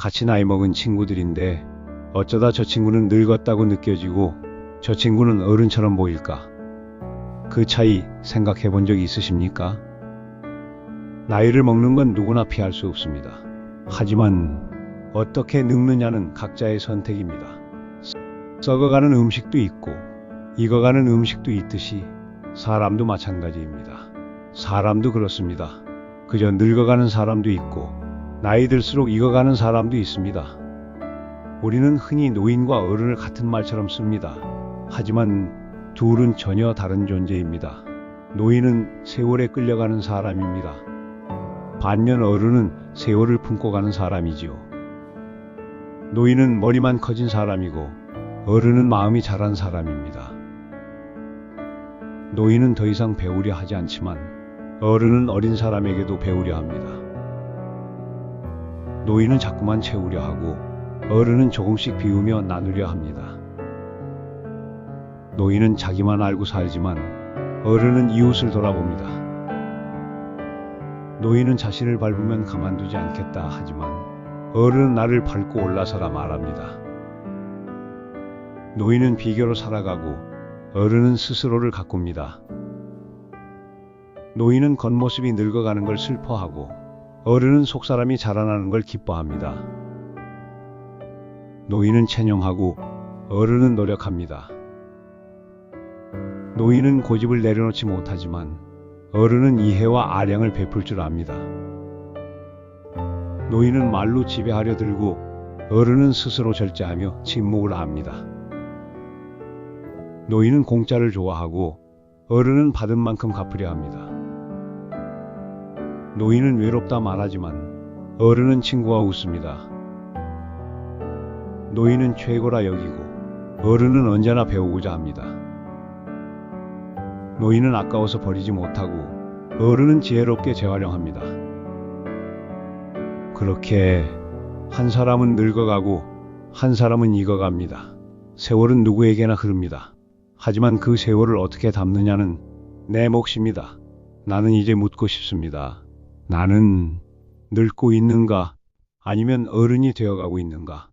같이 나이 먹은 친구들인데 어쩌다 저 친구는 늙었다고 느껴지고 저 친구는 어른처럼 보일까? 그 차이 생각해 본 적 있으십니까? 나이를 먹는 건 누구나 피할 수 없습니다. 하지만 어떻게 늙느냐는 각자의 선택입니다. 썩어가는 음식도 있고 익어가는 음식도 있듯이 사람도 마찬가지입니다. 사람도 그렇습니다. 그저 늙어가는 사람도 있고 나이 들수록 익어가는 사람도 있습니다. 우리는 흔히 노인과 어른을 같은 말처럼 씁니다. 하지만 둘은 전혀 다른 존재입니다. 노인은 세월에 끌려가는 사람입니다. 반면 어른은 세월을 품고 가는 사람이지요. 노인은 머리만 커진 사람이고 어른은 마음이 자란 사람입니다. 노인은 더 이상 배우려 하지 않지만 어른은 어린 사람에게도 배우려 합니다. 노인은 자꾸만 채우려 하고 어른은 조금씩 비우며 나누려 합니다. 노인은 자기만 알고 살지만 어른은 이웃을 돌아봅니다. 노인은 자신을 밟으면 가만두지 않겠다 하지만 어른은 나를 밟고 올라서라 말합니다. 노인은 비교로 살아가고 어른은 스스로를 가꿉니다. 노인은 겉모습이 늙어가는 걸 슬퍼하고 어른은 속사람이 자라나는 걸 기뻐합니다. 노인은 체념하고 어른은 노력합니다. 노인은 고집을 내려놓지 못하지만 어른은 이해와 아량을 베풀 줄 압니다. 노인은 말로 지배하려 들고 어른은 스스로 절제하며 침묵을 합니다. 노인은 공짜를 좋아하고 어른은 받은 만큼 갚으려 합니다. 노인은 외롭다 말하지만 어른은 친구와 웃습니다. 노인은 최고라 여기고 어른은 언제나 배우고자 합니다. 노인은 아까워서 버리지 못하고 어른은 지혜롭게 재활용합니다. 그렇게 한 사람은 늙어가고 한 사람은 익어갑니다. 세월은 누구에게나 흐릅니다. 하지만 그 세월을 어떻게 담느냐는 내 몫입니다. 나는 이제 묻고 싶습니다. 나는 늙고 있는가? 아니면 어른이 되어가고 있는가?